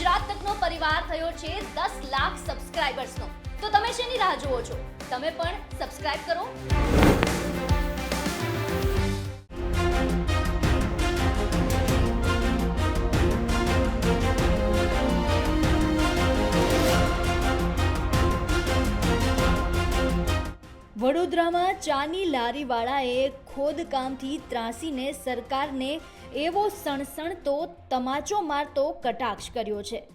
ગુજરાત તકનો પરિવાર થયો છે દસ લાખ સબસ્ક્રાઇબર્સનો. તો તમે શેની રાહ જુઓ છો? તમે પણ સબસ્ક્રાઇબ કરો. વડોદરામાં ચાની લારીવાળાએ ખોદકામથી ત્રાસીને સરકારને એવો સણસણતો તમાચો મારતો કટાક્ષ કર્યો છે.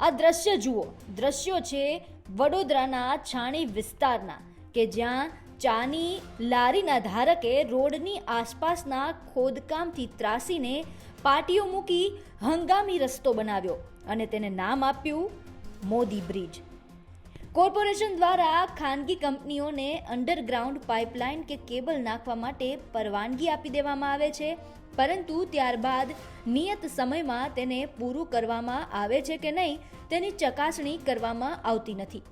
આ દ્રશ્ય જુઓ, દ્રશ્યો છે વડોદરાના છાણી વિસ્તારના, કે જ્યાં ચાની લારીના ધારકે રોડની આસપાસના ખોદકામથી ત્રાસીને પાટીઓ મૂકી હંગામી રસ્તો બનાવ્યો અને તેને નામ આપ્યું મોદી બ્રિજ. કોર્પોરેશન દ્વારા ખાનગી કંપનીઓને અંડરગ્રાઉન્ડ પાઇપલાઇન કે કેબલ નાખવા માટે પરવાનગી આપી દેવામાં આવે છે. પરંતુ ત્યારબાદ નિયત સમયમાં તેને પૂરું કરવામાં આવે છે કે નહીં, તેની ચકાસણી કરવામાં આવતી નથી.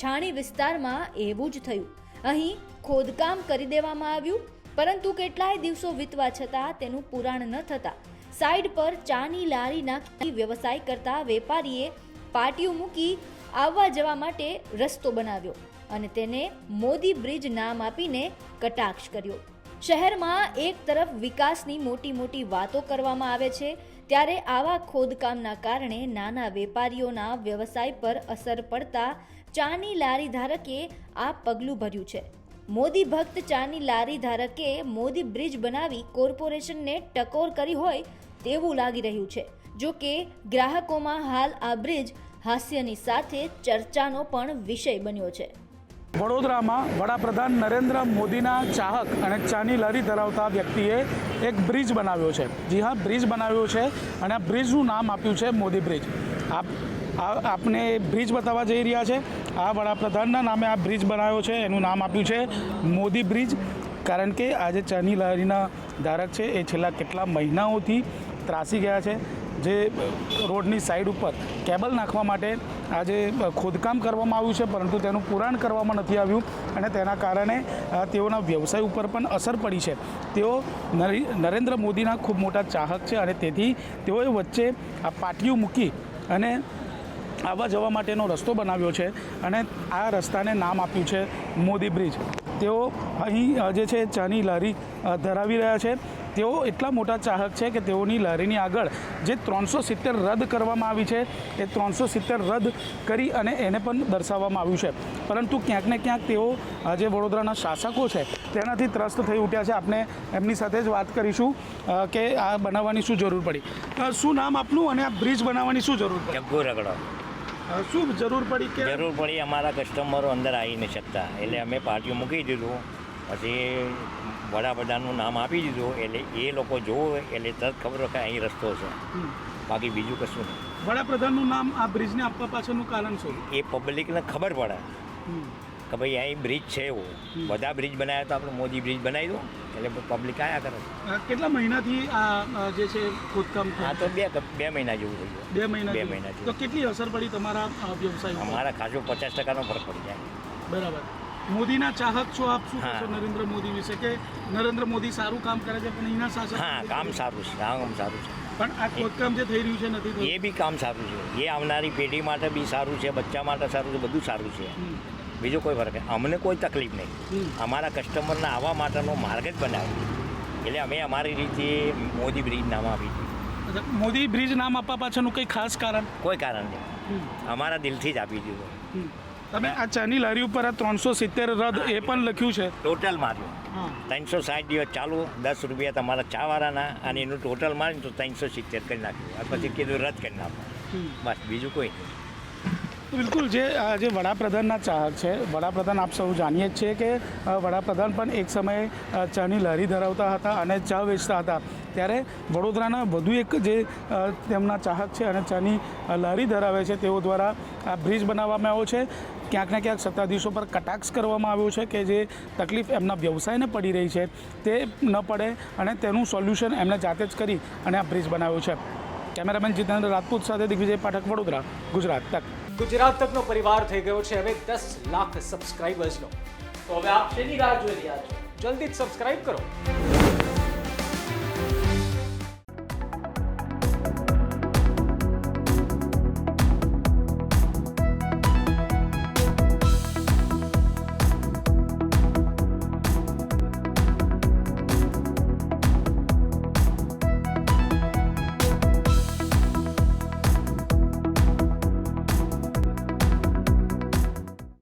છાણી વિસ્તારમાં એવું જ થયું. અહીં ખોદકામ કરી દેવામાં આવ્યું, પરંતુ કેટલાય દિવસો વીતવા છતાં તેનું પુરાણ ન થતાં. સાઈડ પર ચાની લારી નાખી વ્યવસાય કરતા વેપારીએ પાટીઓ મૂકી આવવા જવા માટે રસ્તો બનાવ્યો અને તેને મોદી બ્રિજ નામ આપીને કટાક્ષ કર્યો. શહેરમાં એક તરફ વિકાસની મોટી મોટી વાતો કરવામાં આવે છે, ત્યારે આવા ખોદકામના કારણે નાના વેપારીઓના વ્યવસાય પર અસર પડતા ચાની લારી ધારકે આ પગલું ભર્યું છે. મોદી ભક્ત ચાની લારી ધારકે મોદી બ્રિજ બનાવી કોર્પોરેશનને ટકોર કરી હોય તેવું લાગી રહ્યું છે જો કે ગ્રાહકોમાં હાલ આ બ્રિજ હાસ્યની સાથે ચર્ચાનો પણ વિષય બન્યો છે. વડોદરામાં વડાપ્રધાન નરેન્દ્ર મોદીના ચાહક અને ચાની લારી ધરાવતા વ્યક્તિએ એક બ્રિજ બનાવ્યો છે. જી હા, બ્રિજ બનાવ્યો છે અને આ બ્રિજનું નામ આપ્યું છે મોદી બ્રિજ. આપ આપને બ્રિજ બતાવવા જઈ રહ્યા છે. આ વડાપ્રધાનના નામે આ બ્રિજ બનાવ્યો છે. એનું નામ આપ્યું છે મોદી બ્રિજ. કારણ કે આજે ચાની લારીના ધારક છે. એ છેલ્લા કેટલા મહિનાઓથી ત્રાસી ગયા છે. જે રોડની સાઈડ ઉપર કેબલ નાખવા માટે આજે ખોદકામ કરવામાં આવ્યું છે, પરંતુ તેનું પુરાણ કરવામાં નથી આવ્યું અને તેના કારણે તેઓના વ્યવસાય ઉપર પણ અસર પડી છે. તેઓ નરેન્દ્ર મોદીના ખૂબ મોટા ચાહક છે અને તેથી તેઓએ વચ્ચે આ પાટિયું મૂકી અને આવવા જવા માટેનો રસ્તો બનાવ્યો છે અને આ રસ્તાને નામ આપ્યું છે મોદી બ્રિજ. તેઓ અહીં જે છે, ચાની લારી ધરાવી રહ્યા છે. તેઓ એટલા મોટા ચાહક છે કે તેઓની લારીની આગળ જે ત્રણસો સિત્તેર રદ કરવામાં આવી છે, એ ત્રણસો સિત્તેર રદ કરી અને એને પણ દર્શાવવામાં આવ્યું છે. પરંતુ ક્યાંક ને ક્યાંક તેઓ જે વડોદરાના શાસકો છે, તેનાથી ત્રસ્ત થઈ ઉઠ્યા છે. આપણે એમની સાથે જ વાત કરીશું કે આ બનાવવાની શું જરૂર પડી. શું નામ આપનું? અને આ બ્રિજ બનાવવાની શું જરૂર પડી? જગ્ગુ શું જરૂર પડી કે જરૂર પડી અમારા કસ્ટમરો અંદર આવી નહીં શકતા. એટલે અમે પાર્ટીઓ મૂકી દીધું. પછી વડાપ્રધાનનું નામ આપી દીધું. એટલે એ લોકો જોવે એટલે તરત ખબર કે અહીં રસ્તો છે. બાકી બીજું કશું નહીં. વડાપ્રધાનનું નામ આ બ્રિજને આપવા પાછળનું કારણ શું? એ પબ્લિકને ખબર પડે. કે ભાઈ અહીં બ્રિજ છે એવો. બધા બ્રિજ બનાવ્યા તો આપણે મોદી બ્રિજ બનાવી દો એટલે પબ્લિક આયા કરે. કેટલા મહિનાથી આ જે છે ખોદકામ હા તો બે બે મહિના જેવું થઈ ગયું. બે મહિના બે મહિનાથી. તો કેટલી અસર પડી તમારા વ્યવસાય અમારા ખાસો પચાસ ટકાનો ફરક પડી જાય. બરાબર. મોદીના ચાહક છો આપ? શું હા. કહેશો નરેન્દ્ર મોદી વિશે? કે નરેન્દ્ર મોદી સારું કામ કરે છે પણ એના શાસન હા કામ સારું છે કામ સારું છે. પણ આ ખોદકામ જે થઈ રહ્યું છે નથી એ બી કામ સારું છે. એ આવનારી પેઢી માટે બી સારું છે બચ્ચા માટે સારું છે બધું સારું છે. બીજો કોઈ ફરક નહીં. અમને કોઈ તકલીફ નહીં. અમારા કસ્ટમરને આવવા માટેનો માર્ગ જ બનાવ્યો. એટલે અમે અમારી રીતે મોદી બ્રિજ નામ આપી દીધું મોદી બ્રિજ નામ આપવા પાછળનું કંઈ ખાસ કારણ? કોઈ કારણ નહીં. અમારા દિલથી જ આપી દીધું તમે આ ચાની લારી ઉપર આ ત્રણસો સિત્તેર રદ એ પણ લખ્યું છે? ટોટલ માર્યું. ત્રણસો સાઠ દિવસ ચાલુ દસ રૂપિયા તમારા ચાવાળાના અને એનું ટોટલ મારીને તો ત્રણસો સિત્તેર કરી નાખ્યું. પછી કીધું રદ કરી નાખો. બસ બીજું કોઈ નહીં. બિલકુલ, જે જે વડાપ્રધાનના ચાહક છે, વડાપ્રધાન આપ સૌ જાણીએ જ છીએ કે વડાપ્રધાન પણ એક સમયે ચાની લહેરી ધરાવતા હતા અને ચા વેચતા હતા. ત્યારે વડોદરાના વધુ એક જે તેમના ચાહક છે અને ચાની લહેરી ધરાવે છે, તેઓ દ્વારા આ બ્રિજ બનાવવામાં આવ્યો છે. ક્યાંક ને ક્યાંક સત્તાધીશો પર કટાક્ષ કરવામાં આવ્યો છે કે જે તકલીફ એમના વ્યવસાયને પડી રહી છે, તે ન પડે અને તેનું સોલ્યુશન એમને જાતે જ કરી અને આ બ્રિજ બનાવ્યો છે. કેમેરામેન જીતેન્દ્ર રાજપૂત સાથે દિગ્વિજય પાઠક વડોદરા, ગુજરાત. તક ગુજરાત તકનો પરિવાર થઈ ગયો છે હવે દસ લાખ સબસ્ક્રાઇબર્સનો તો હવે આપ શેની રાહ જોઈ રહ્યા છો? જલ્દી જ સબસ્ક્રાઇબ કરો.